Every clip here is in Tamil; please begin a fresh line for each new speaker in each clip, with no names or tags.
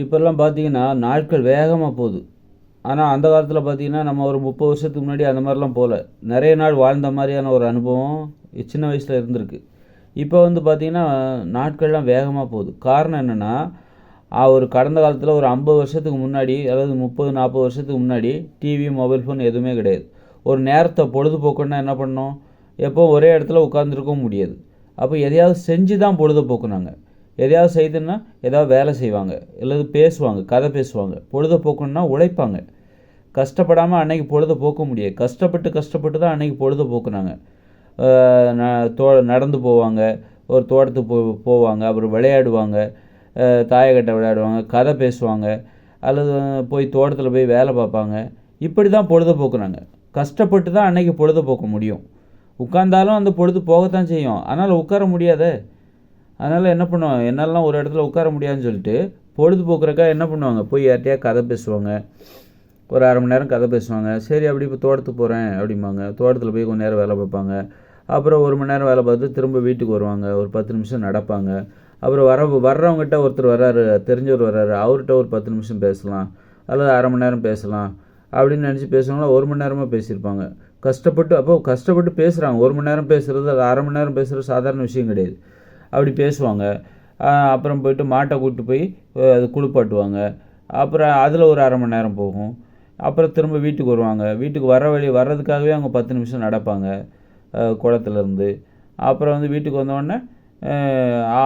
இப்போல்லாம் பார்த்தீங்கன்னா நாட்கள் வேகமாக போகுது. ஆனால் அந்த காலத்தில் பார்த்தீங்கன்னா நம்ம ஒரு முப்பது வருஷத்துக்கு முன்னாடி அந்த மாதிரிலாம் போகல நிறைய நாள் வாழ்ந்த மாதிரியான ஒரு அனுபவம் சின்ன வயசில் இருந்திருக்கு. இப்போ வந்து பார்த்திங்கன்னா நாட்கள்லாம் வேகமாக போகுது. காரணம் என்னென்னா ஒரு கடந்த காலத்தில் ஒரு ஐம்பது வருஷத்துக்கு முன்னாடி அதாவது முப்பது நாற்பது வருஷத்துக்கு முன்னாடி டிவி மொபைல் ஃபோன் எதுவுமே கிடையாது. ஒரு நேரத்தை பொழுதுபோக்குன்னா என்ன பண்ணோம் எப்போ ஒரே இடத்துல உட்காந்துருக்கவும் முடியாது. அப்போ எதையாவது செஞ்சு தான் பொழுதுபோக்குனாங்க. எதையாவது செய்துன்னா ஏதாவது வேலை செய்வாங்க. இல்லது பேசுவாங்க கதை பேசுவாங்க. பொழுதுபோக்குன்னா உழைப்பாங்க. கஷ்டப்படாமல் அன்னைக்கு பொழுது போக்க முடியாது. கஷ்டப்பட்டு கஷ்டப்பட்டு தான் அன்னைக்கு பொழுது போக்குனாங்க. ந- தோ நடந்து போவாங்க. ஒரு தோட்டத்துக்கு போ போவாங்க. அப்புறம் விளையாடுவாங்க. தாயக்கட்டை விளையாடுவாங்க. கதை பேசுவாங்க. அல்லது போய் தோட்டத்தில் போய் வேலை பார்ப்பாங்க. இப்படி தான் பொழுது போக்குனாங்க. கஷ்டப்பட்டு தான் அன்னைக்கு பொழுது போக்க முடியும். உட்கார்ந்தாலும் அந்த பொழுது போகத்தான் செய்யும். அதனால் உட்கார முடியாதே. அதனால் என்ன பண்ணுவாங்க? என்னாலலாம் ஒரு இடத்துல உட்கார முடியாதுன்னு சொல்லிட்டு பொழுதுபோக்குறக்கா என்ன பண்ணுவாங்க? போய் யார்கிட்டயா கதை பேசுவாங்க. ஒரு அரை மணி நேரம் கதை பேசுவாங்க. சரி அப்படி இப்போ தோட்டத்துக்கு போகிறேன் அப்படிம்பாங்க. தோட்டத்தில் போய் கொஞ்ச நேரம் வேலை பார்ப்பாங்க. அப்புறம் ஒரு மணி நேரம் வேலை பார்த்து திரும்ப வீட்டுக்கு வருவாங்க. ஒரு பத்து நிமிஷம் நடப்பாங்க. அப்புறம் வர வர்றவங்ககிட்ட ஒருத்தர் வர்றாரு தெரிஞ்சவர் வர்றாரு. அவர்கிட்ட ஒரு பத்து நிமிஷம் பேசலாம். அல்லது அரை மணி நேரம் பேசலாம். அப்படின்னு நினச்சி பேசுவாங்களா? ஒரு மணி நேரமாக பேசியிருப்பாங்க. கஷ்டப்பட்டு அப்போ கஷ்டப்பட்டு பேசுகிறாங்க ஒரு மணி நேரம் பேசுகிறது அது அரை மணி நேரம் பேசுகிறது சாதாரண விஷயம் கிடையாது. அப்படி பேசுவாங்க. அப்புறம் போயிட்டு மாட்டை கூப்பிட்டு போய் அது குளிப்பாட்டுவாங்க. அப்புறம் அதில் ஒரு அரை மணி நேரம் போகும். அப்புறம் திரும்ப வீட்டுக்கு வருவாங்க. வீட்டுக்கு வர வழி வர்றதுக்காகவே அவங்க பத்து நிமிஷம் நடப்பாங்க குளத்துலேருந்து அப்புறம் வந்து வீட்டுக்கு வந்தோடனே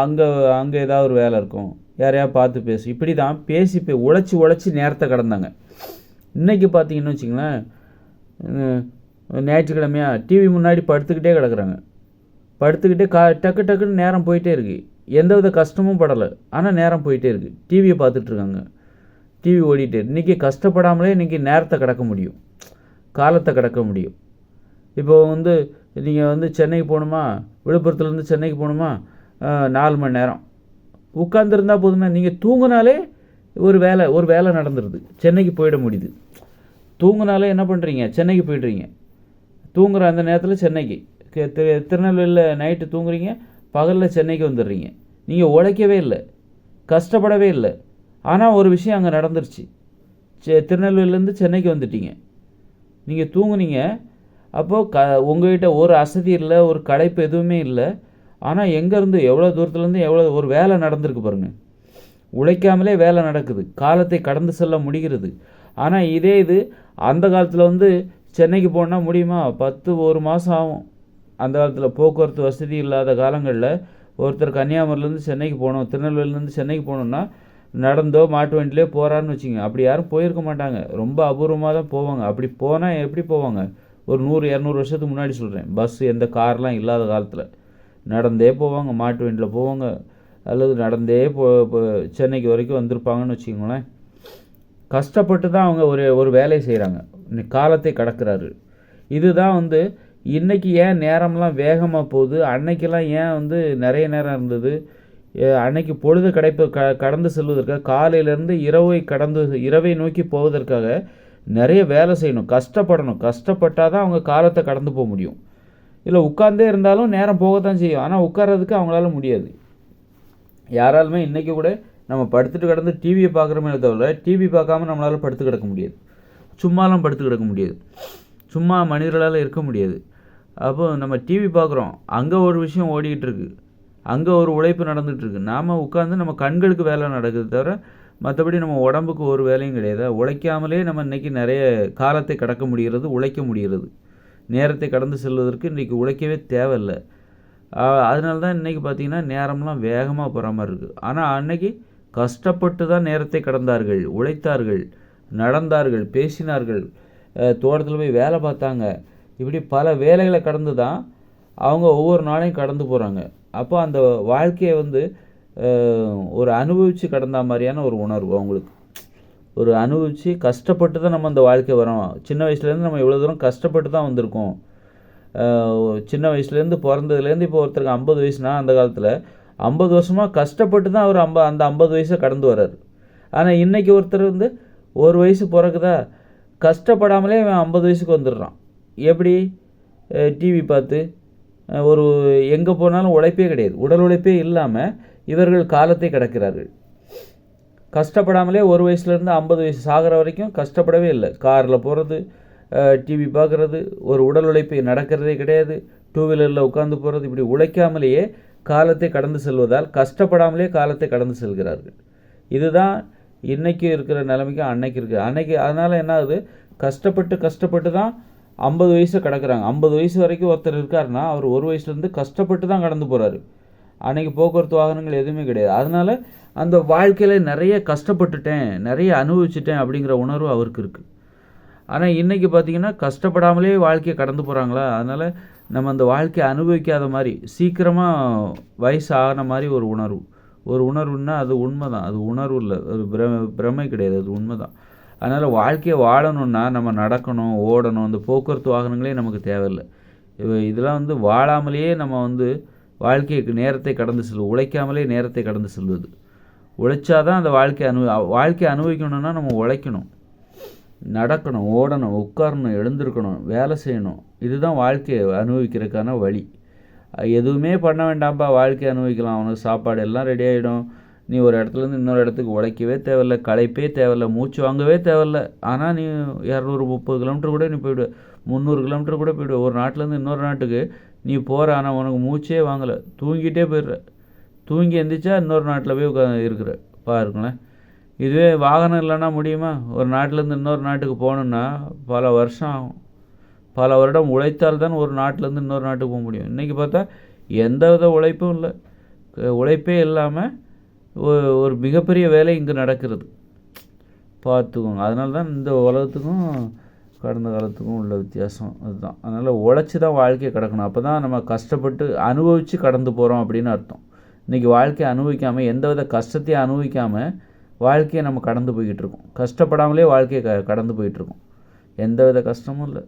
அங்கே அங்கே ஏதாவது ஒரு வேலை இருக்கும். யாரையா பார்த்து பேசு. இப்படி தான் பேசி போய் உழைச்சி உழைச்சி நேரத்தை கடந்தாங்க. இன்றைக்கி பார்த்தீங்கன்னு வச்சிங்களேன் ஞாயிற்றுக்கிழமையாக ஞாயிற்றுக்கிழமையா டிவி முன்னாடி படுத்துக்கிட்டே கிடக்குறாங்க. படுத்துக்கிட்டே கா டக்கு டக்குன்னு நேரம் போயிட்டே இருக்கு. எந்தவித கஷ்டமும் படலை. ஆனால் நேரம் போயிட்டே இருக்கு. டிவியை பார்த்துட்ருக்காங்க டிவி ஓடிட்டு இன்றைக்கி கஷ்டப்படாமலே இன்றைக்கி நேரத்தை கடக்க முடியும். காலத்தை கடக்க முடியும். இப்போ வந்து நீங்கள் வந்து சென்னைக்கு போகணுமா? விழுப்புரத்துலேருந்து சென்னைக்கு போகணுமா? நாலு மணி நேரம். உட்காந்துருந்தா போதுமே. நீங்கள் தூங்கினாலே ஒரு வேலை ஒரு வேலை நடந்துடுது சென்னைக்கு போயிட முடியுது. தூங்கினாலே என்ன பண்ணுறீங்க சென்னைக்கு போயிடுறீங்க. தூங்குற அந்த நேரத்தில் சென்னைக்கு. திரு- திருநெல்வேலியில் நைட்டு தூங்குறீங்க பகலில் சென்னைக்கு வந்துடுறீங்க. நீங்கள் உழைக்கவே இல்லை. கஷ்டப்படவே இல்லை. ஆனால் ஒரு விஷயம் அங்கே நடந்துருச்சு. செ திருநெல்வேலியிலேருந்து சென்னைக்கு வந்துட்டீங்க. நீங்கள் தூங்குனீங்க. அப்போது க உங்கள்கிட்ட ஒரு அசதி இல்லை ஒரு களைப்பு எதுவுமே இல்லை. ஆனால் எங்கேருந்து எவ்வளோ தூரத்துலேருந்து எவ்வளோ ஒரு வேலை நடந்திருக்கு பாருங்கள் உழைக்காமலே வேலை நடக்குது. காலத்தை கடந்து செல்ல முடிகிறது. ஆனால் இதே இது அந்த காலத்தில் வந்து சென்னைக்கு போனால் முடியுமா? பத்து ஒரு மாதம் ஆகும். அந்த காலத்தில் போக்குவரத்து வசதி இல்லாத காலங்களில் ஒருத்தர் கன்னியாகுமரியிலேருந்து சென்னைக்கு போகணும் திருநெல்வேலியிலேருந்து சென்னைக்கு போகணுன்னா நடந்தோ மாட்டு வண்டியிலே போகிறான்னு வச்சுங்க அப்படி யாரும் போயிருக்க மாட்டாங்க. ரொம்ப அபூர்வமாக தான் போவாங்க. அப்படி போனால் எப்படி போவாங்க? ஒரு நூறு இரநூறு வருஷத்துக்கு முன்னாடி சொல்கிறேன் பஸ்ஸு எந்த கார்லாம் இல்லாத காலத்தில் நடந்தே போவாங்க. மாட்டு வண்டியில் போவாங்க. அல்லது நடந்தே போ போ- சென்னைக்கு வரைக்கும் வந்திருப்பாங்கன்னு வச்சுக்கோங்களேன். கஷ்டப்பட்டு தான் அவங்க ஒரு ஒரு வேலையை செய்கிறாங்க காலத்தை கடக்கிறாரு. இதுதான் வந்து இன்றைக்கி ஏன் நேரம்லாம் வேகமாக போகுது? அன்னைக்கெல்லாம் ஏன் வந்து நிறைய நேரம் இருந்தது? அன்னைக்கு பொழுது கிடைப்பு க கடந்து செல்வதற்காக காலையிலேருந்து இரவை கடந்து இரவை நோக்கி போவதற்காக நிறைய வேலை செய்யணும். கஷ்டப்படணும். கஷ்டப்பட்டால் தான் அவங்க காலத்தை கடந்து போக முடியும். இல்லை உட்கார்ந்தே இருந்தாலும் நேரம் போகத்தான் செய்யும். ஆனால் உட்கார்றதுக்கு அவங்களால முடியாது. யாராலுமே இன்றைக்கி கூட நம்ம படுத்துட்டு கிடந்து டிவியை பார்க்குறோமே தவிர டிவி பார்க்காம நம்மளால் படுத்து கிடக்க முடியாது. சும்மாலாம் படுத்து கிடக்க முடியாது. சும்மா மனிதர்களால் இருக்க முடியாது. அப்போ நம்ம டிவி பார்க்குறோம் அங்கே ஒரு விஷயம் ஓடிக்கிட்டு இருக்கு அங்கே ஒரு உழைப்பு நடந்துகிட்ருக்கு நாம் உட்காந்து நம்ம கண்களுக்கு வேலை நடக்குது தவிர மற்றபடி நம்ம உடம்புக்கு ஒரு வேலையும் கிடையாது. உழைக்காமலே நம்ம இன்றைக்கி நிறைய காலத்தை கடக்க முடிகிறது உழைக்க முடிகிறது. நேரத்தை கடந்து செல்வதற்கு இன்றைக்கி உழைக்கவே தேவையில்லை. அதனால தான் இன்றைக்கி பார்த்தீங்கன்னா நேரம்லாம் வேகமாக போகிற மாதிரி இருக்குது ஆனால் அன்னைக்கு கஷ்டப்பட்டு தான் நேரத்தை கடந்தார்கள் உழைத்தார்கள் நடந்தார்கள் பேசினார்கள். தோட்டத்தில் போய் வேலை பார்த்தாங்க. இப்படி பல வேலைகளை கடந்து தான் அவங்க ஒவ்வொரு நாளையும் கடந்து போகிறாங்க அப்போ அந்த வாழ்க்கையை வந்து ஒரு அனுபவித்து கடந்த மாதிரியான ஒரு உணர்வு அவங்களுக்கு. ஒரு அனுபவித்து கஷ்டப்பட்டு தான் நம்ம அந்த வாழ்க்கை வரோம். சின்ன வயசுலேருந்து நம்ம இவ்வளோ தூரம் கஷ்டப்பட்டு தான் வந்திருக்கோம். சின்ன வயசுலேருந்து பிறந்ததுலேருந்து இப்போ ஒருத்தருக்கு ஐம்பது வயசுனா அந்த காலத்தில் ஐம்பது வருஷமாக கஷ்டப்பட்டு தான் அவர் ஐம்ப அந்த ஐம்பது வயசை கடந்து வர்றாரு. ஆனால் இன்றைக்கி ஒருத்தர் வந்து ஒரு வயசு பிறகுதா கஷ்டப்படாமலே இவன் ஐம்பது வயசுக்கு வந்துடுறான். எப்படி? டிவி பார்த்து ஒரு எங்கே போனாலும் உழைப்பே கிடையாது. உடல் உழைப்பே இல்லாமல் இவர்கள் காலத்தை கிடக்கிறார்கள். கஷ்டப்படாமலே ஒரு வயசுலேருந்து ஐம்பது வயசு சாகிற வரைக்கும் கஷ்டப்படவே இல்லை. காரில் போகிறது டிவி பார்க்குறது ஒரு உடல் உழைப்பு நடக்கிறதே கிடையாது. டூ வீலரில் உட்காந்து போகிறது இப்படி உழைக்காமலேயே காலத்தை கடந்து செல்வதால் கஷ்டப்படாமலே காலத்தை கடந்து செல்கிறார்கள். இதுதான் இன்றைக்கி இருக்கிற நிலைமைக்கு அன்னைக்கு இருக்குது அன்னைக்கு அதனால் என்ன ஆகுது? கஷ்டப்பட்டு கஷ்டப்பட்டு தான் ஐம்பது வயசை கடக்குறாங்க. ஐம்பது வயசு வரைக்கும் ஒருத்தர் இருக்காருன்னா அவர் ஒரு வயசுலேருந்து கஷ்டப்பட்டு தான் கடந்து போகிறாரு அன்றைக்கி போக்குவரத்து வாகனங்கள் எதுவுமே கிடையாது. அதனால் அந்த வாழ்க்கையில் நிறைய கஷ்டப்பட்டுட்டேன் நிறைய அனுபவிச்சிட்டேன் அப்படிங்கிற உணர்வு அவருக்கு இருக்குது ஆனால் இன்றைக்கி பார்த்தீங்கன்னா கஷ்டப்படாமலே வாழ்க்கையை கடந்து போகிறாங்களா அதனால் நம்ம அந்த வாழ்க்கையை அனுபவிக்காத மாதிரி சீக்கிரமாக வயசு ஆகின மாதிரி ஒரு உணர்வு. ஒரு உணர்வுன்னா அது உண்மை தான் அது உணர்வு இல்லை. அது பிர பிரமை கிடையாது. அது உண்மை தான் அதனால் வாழ்க்கையை வாழணுன்னா நம்ம நடக்கணும் ஓடணும் அந்த போக்குவரத்து வாகனங்களே நமக்கு தேவையில்லை. இதெல்லாம் வந்து வாழாமலேயே நம்ம வந்து வாழ்க்கைக்கு நேரத்தை கடந்து செல்வது உழைக்காமலே நேரத்தை கடந்து செல்வது. உழைச்சாதான் அந்த வாழ்க்கை அனு வாழ்க்கையை அனுபவிக்கணும்னா நம்ம உழைக்கணும். நடக்கணும் ஓடணும் உட்காரணும் எழுந்திருக்கணும் வேலை செய்யணும். இதுதான் வாழ்க்கையை அனுபவிக்கிறதுக்கான வழி. எதுவுமே பண்ண வேண்டாம்ப்பா வாழ்க்கையை அனுபவிக்கலாம் அவனுக்கு சாப்பாடு எல்லாம் ரெடி ஆகிடும் நீ ஒரு இடத்துலேருந்து இன்னொரு இடத்துக்கு உழைக்கவே தேவையில்ல களைப்பே தேவையில்ல மூச்சு வாங்கவே தேவையில்ல. ஆனால் நீ இரநூறு முப்பது கிலோமீட்டர் கூட நீ போயிடுவ முந்நூறு கிலோமீட்டர் கூட போயிடுவ ஒரு நாட்டிலேருந்து இன்னொரு நாட்டுக்கு நீ போகிற ஆனால் உனக்கு மூச்சே வாங்கலை. தூங்கிட்டே போயிடுற. தூங்கி எந்திரிச்சா இன்னொரு நாட்டில் போய் உட்கா இருக்கிற. பாருங்களேன். இதுவே வாகனம் இல்லைன்னா முடியுமா? ஒரு நாட்டிலேருந்து இன்னொரு நாட்டுக்கு போகணுன்னா பல வருஷம் ஆகும். பல வருடம் உழைத்தால் தான் ஒரு நாட்டிலேருந்து இன்னொரு நாட்டுக்கு போக முடியும். இன்றைக்கி பார்த்தா எந்த வித உழைப்பும் இல்லை. உழைப்பே இல்லாமல் ஒரு மிகப்பெரிய வேலை இங்கே நடக்கிறது. பார்த்துக்கோங்க. அதனால தான் இந்த உலகத்துக்கும் கடந்த காலத்துக்கும் உள்ள வித்தியாசம் அதுதான். அதனால் உழைச்சி தான் வாழ்க்கையை கடக்கணும். அப்போ தான் நம்ம கஷ்டப்பட்டு அனுபவித்து கடந்து போகிறோம் அப்படின்னு அர்த்தம். இன்றைக்கி வாழ்க்கையை அனுபவிக்காமல் எந்த வித கஷ்டத்தையும் அனுபவிக்காமல் வாழ்க்கையை நம்ம கடந்து போய்கிட்டு இருக்கோம். கஷ்டப்படாமலே வாழ்க்கையை க கடந்து போயிட்டுருக்கோம் எந்தவித கஷ்டமும் இல்லை.